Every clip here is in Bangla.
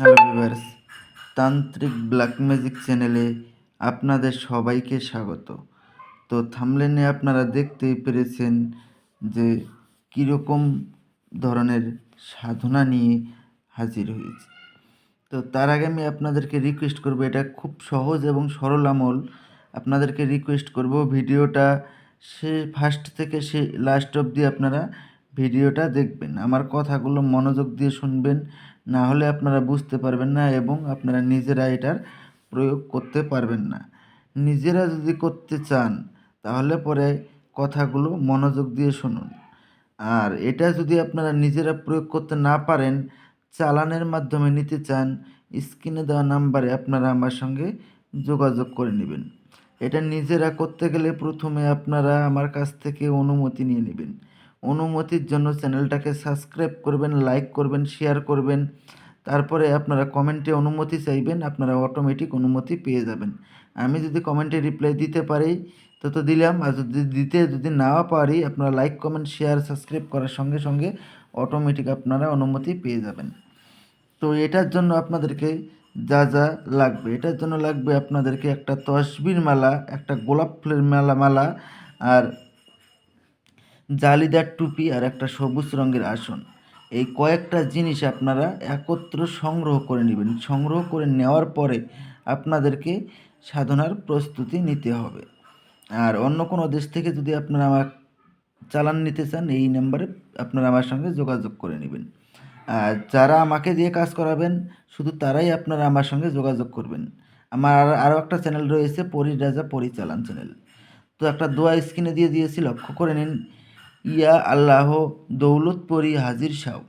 হ্যালো ভিউয়ার্স, তান্ত্রিক ব্ল্যাক ম্যাজিক চ্যানেলে আপনাদের সবাইকে স্বাগত। তো থামলেনে আপনারা দেখতেই পেরেছেন যে কীরকম ধরনের সাধনা নিয়ে হাজির হয়েছি। তো তার আগে আমি আপনাদেরকে রিকোয়েস্ট করব, এটা খুব সহজ এবং সরল আমল। আপনাদেরকে রিকোয়েস্ট করব, ভিডিওটা সে ফার্স্ট থেকে সে লাস্ট অবধি আপনারা ভিডিওটা দেখবেন, আমার কথাগুলো মনোযোগ দিয়ে শুনবেন, না হলে আপনারা বুঝতে পারবেন না এবং আপনারা নিজেরা এটার প্রয়োগ করতে পারবেন না। নিজেরা যদি করতে চান, তাহলে পরে কথাগুলো মনোযোগ দিয়ে শুনুন। আর এটা যদি আপনারা নিজেরা প্রয়োগ করতে না পারেন, চালানের মাধ্যমে নিতে চান, স্ক্রিনে দেওয়া নাম্বারে আপনারা আমার সঙ্গে যোগাযোগ করে নেবেন। এটা নিজেরা করতে গেলে প্রথমে আপনারা আমার কাছ থেকে অনুমতি নিয়ে নেবেন। অনুমতির জন্য চ্যানেলটাকে সাবস্ক্রাইব করবেন, লাইক করবেন, শেয়ার করবেন। তারপরে আপনারা কমেন্টে অনুমতি চাইবেন, আপনারা অটোমেটিক অনুমতি পেয়ে যাবেন। আমি যদি কমেন্টে রিপ্লাই দিতে পারি, তো তো দিলাম। আর যদি দিতে যদি নাও পারি, আপনারা লাইক, কমেন্ট, শেয়ার, সাবস্ক্রাইব করার সঙ্গে সঙ্গে অটোমেটিক আপনারা অনুমতি পেয়ে যাবেন। তো এটার জন্য আপনাদেরকে যা যা লাগবে, এটার জন্য লাগবে আপনাদেরকে একটা তসবির মালা, একটা গোলাপ ফুলের মালা মালা, আর জালিদার টুপি আর একটা সবুজ রঙের আসন। এই কয়েকটা জিনিস আপনারা একত্র সংগ্রহ করে নেবেন। সংগ্রহ করে নেওয়ার পরে আপনাদেরকে সাধনার প্রস্তুতি নিতে হবে। আর অন্য কোনো দেশ থেকে যদি আপনারা আমার চালান নিতে চান, এই নাম্বারে আপনারা আমার সঙ্গে যোগাযোগ করে নেবেন। আর যারা আমাকে দিয়ে কাজ করাবেন, শুধু তারাই আপনারা আমার সঙ্গে যোগাযোগ করবেন। আমার আর আরও একটা চ্যানেল রয়েছে পরি রাজা পরিচালন চ্যানেল। তো একটা দোয়া স্ক্রিনে দিয়ে দিয়েছি, লক্ষ্য করে নিন। ইয়া আল্লাহ দৌলতপরি হাজির সাও।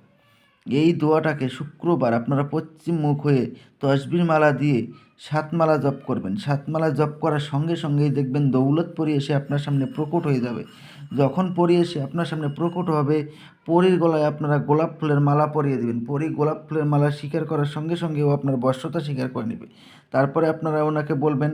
এই দোয়াটাকে শুক্রবার আপনারা পশ্চিম মুখ হয়ে তসবির মালা দিয়ে সাতমালা জপ করবেন। সাতমালা জপ করার সঙ্গে সঙ্গেই দেখবেন দৌলতপরি এসে আপনার সামনে প্রকট হয়ে যাবে। যখন পরি এসে আপনার সামনে প্রকট হবে, পরীর গলায় আপনারা গোলাপ ফুলের মালা পরিয়ে দেবেন। পরি গোলাপ ফুলের মালা স্বীকার করার সঙ্গে সঙ্গে ও আপনার বর্ষতা স্বীকার করে নেবে। তারপরে আপনারা ওনাকে বলবেন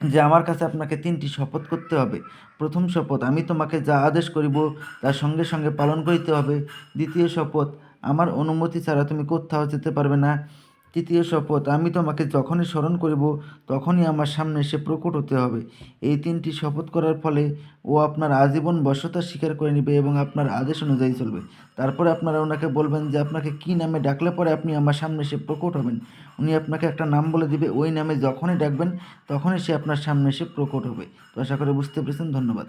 যে আমার কাছে আপনাকে তিনটি শপথ করতে হবে। প্রথম শপথ, আমি তোমাকে যা আদেশ করিব তার সঙ্গে সঙ্গে পালন করিতে হবে। দ্বিতীয় শপথ, আমার অনুমতি ছাড়া তুমি কোথাও যেতে পারবে না। তৃতীয় শপথ, আমি তোমাকে যখনই স্মরণ করিব, তখনই আমার সামনে এসে প্রকট হতে হবে। এই তিনটি শপথ করার ফলে ও আপনার আজীবন বশ্যতা স্বীকার করে নেবে এবং আপনার আদেশ অনুযায়ী চলবে। তারপরে আপনারা ওনাকে বলবেন যে, আপনাকে কী নামে ডাকলে পরে আপনি আমার সামনে এসে প্রকট হবেন? উনি আপনাকে একটা নাম বলে দিবে, ওই নামে যখনই ডাকবেন, তখনই সে আপনার সামনে এসে প্রকট হবে। তো আশা করে বুঝতে পেরেছেন, ধন্যবাদ।